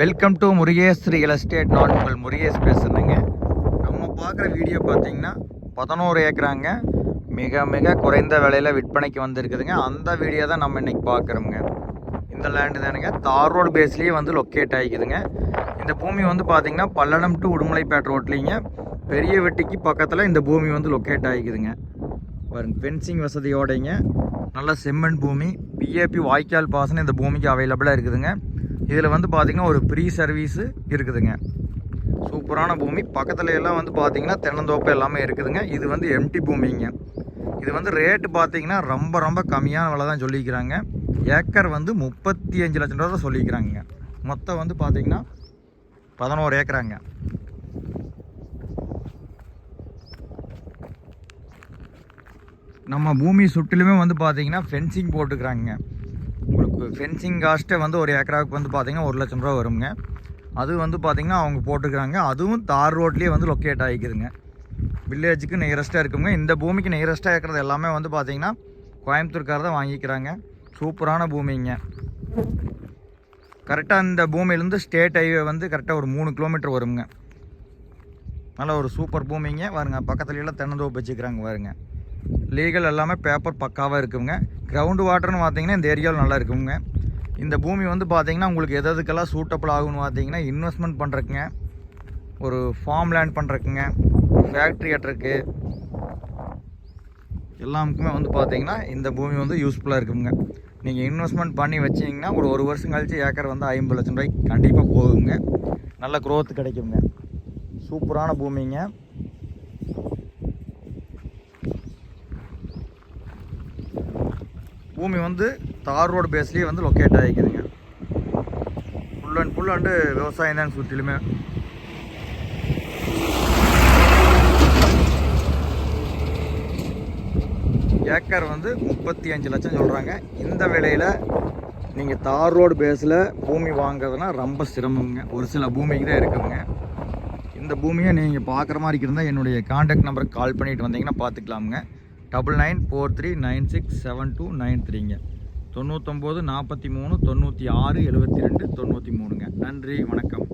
Welcome to Murugesh real estate நான் உங்கள் முருகேஷ் பேசுகிறேங்க நம்ம பார்க்குற வீடியோ பார்த்தீங்கன்னா பதினோரு ஏக்கராங்க. மிக மிக குறைந்த விலையில் விற்பனைக்கு வந்திருக்குதுங்க. அந்த வீடியோ தான் நம்ம இன்றைக்கி பார்க்குறோங்க இந்த லேண்டு தானுங்க. தார் ரோடு பேஸ்லேயே வந்து லொக்கேட் ஆகிக்குதுங்க. இந்த பூமி வந்து பார்த்திங்கன்னா பல்லடம் டு உடுமலைப்பேட் ரோட்லேங்க பெரிய வெட்டிக்கு பக்கத்தில் இந்த பூமி வந்து லொக்கேட் ஆகிக்குதுங்க. பாருங்க ஃபென்சிங் வசதியோடைங்க. நல்ல செம்மண் பூமி. பிஏபி வாய்க்கால் பாசனம் இந்த பூமிக்கு அவைலபிளாக இருக்குதுங்க. இதில் வந்து பார்த்திங்கன்னா ஒரு ப்ரீ சர்வீஸு இருக்குதுங்க. சூப்பரான பூமி. பக்கத்தில் எல்லாம் வந்து பார்த்திங்கன்னா தென்னந்தோப்பு எல்லாமே இருக்குதுங்க. இது வந்து எம்டி பூமிங்க. இது வந்து ரேட்டு பார்த்திங்கன்னா ரொம்ப ரொம்ப கம்மியான விலை தான் சொல்லிக்கிறாங்க. ஏக்கர் வந்து முப்பத்தி அஞ்சு லட்சம் ரூபா தான் சொல்லிக்கிறாங்க மொத்தம் வந்து பார்த்திங்கன்னா பதினோரு ஏக்கராங்க. நம்ம பூமி சுற்றிலுமே வந்து பார்த்திங்கன்னா ஃபென்சிங் போட்டுக்கிறாங்க உங்களுக்கு ஃபென்சிங் காஸ்ட்டே வந்து ஒரு ஏக்கராவுக்கு வந்து பார்த்தீங்கன்னா ஒரு லட்சம் ரூபா வருங்க. அது வந்து பார்த்திங்கன்னா அவங்க போட்டுக்கிறாங்க அதுவும் தார் ரோட்லேயே வந்து லொக்கேட் ஆகிக்குதுங்க. வில்லேஜுக்கு நியரஸ்ட்டாக இருக்குங்க. இந்த பூமிக்கு நியரஸ்ட்டாக இருக்கிறது எல்லாமே வந்து பார்த்திங்கன்னா கோயம்புத்தூர்கார தான் வாங்கிக்கிறாங்க. சூப்பரான பூமிங்க. கரெக்டாக இந்த பூமியிலேருந்து ஸ்டேட் ஹைவே வந்து கரெக்டாக ஒரு மூணு கிலோமீட்டர் வருங்க. நல்ல ஒரு சூப்பர் பூமிங்க. பாருங்க பக்கத்துலலாம் தென்னந்தோப்பு வச்சுக்கிறாங்க பாருங்க. லீகல் எல்லாமே பேப்பர் பக்காவாக இருக்குங்க. கிரவுண்டு வாட்டர்னு பார்த்தீங்கன்னா இந்த ஏரியாவில் நல்லா இருக்குங்க. இந்த பூமி வந்து பார்த்தீங்கன்னா உங்களுக்கு எது எதுக்கெல்லாம் சூட்டபிள் ஆகும்னு பார்த்தீங்கன்னா இன்வெஸ்ட்மெண்ட் பண்ணுறக்குங்க ஒரு ஃபார்ம் லேண்ட் பண்ணுறக்குங்க ஃபேக்ட்ரி கட்டுறக்கு எல்லாமுக்குமே வந்து பார்த்தீங்கன்னா இந்த பூமி வந்து யூஸ்ஃபுல்லாக இருக்குங்க. நீங்கள் இன்வெஸ்ட்மெண்ட் பண்ணி வச்சிங்கன்னா ஒரு ஒரு வருஷம் கழித்து ஏக்கர் வந்து ஐம்பது லட்சம் ரூபாய்க்கு கண்டிப்பாக போகுங்க. நல்ல க்ரோத் கிடைக்குங்க. சூப்பரான பூமிங்க. பூமி வந்து தார் ரோடு பேஸ்லேயே வந்து லொக்கேட் ஆகிக்குதுங்க. ஃபுல் அண்ட் ஃபுல் அண்டு விவசாயம் தான் சுற்றிலுமே. ஏக்கர் வந்து முப்பத்தி அஞ்சு லட்சம் சொல்கிறாங்க இந்த விலையில் நீங்கள் தார் ரோடு பேஸில் பூமி வாங்குறதுனா ரொம்ப சிரமங்க. ஒரு சில பூமிக்கு தான் இருக்குங்க. இந்த பூமியை நீங்கள் பார்க்குற மாதிரி இருந்தால் என்னுடைய காண்டாக்ட் நம்பருக்கு கால் பண்ணிட்டு வந்தீங்கன்னா பார்த்துக்கலாமுங்க. Double nine four three nine six seven two nine த்ரீங்க தொண்ணூத்தொம்பது நாற்பத்தி மூணு தொண்ணூற்றி ஆறு எழுபத்தி ரெண்டு தொண்ணூற்றி மூணுங்க. நன்றி வணக்கம்.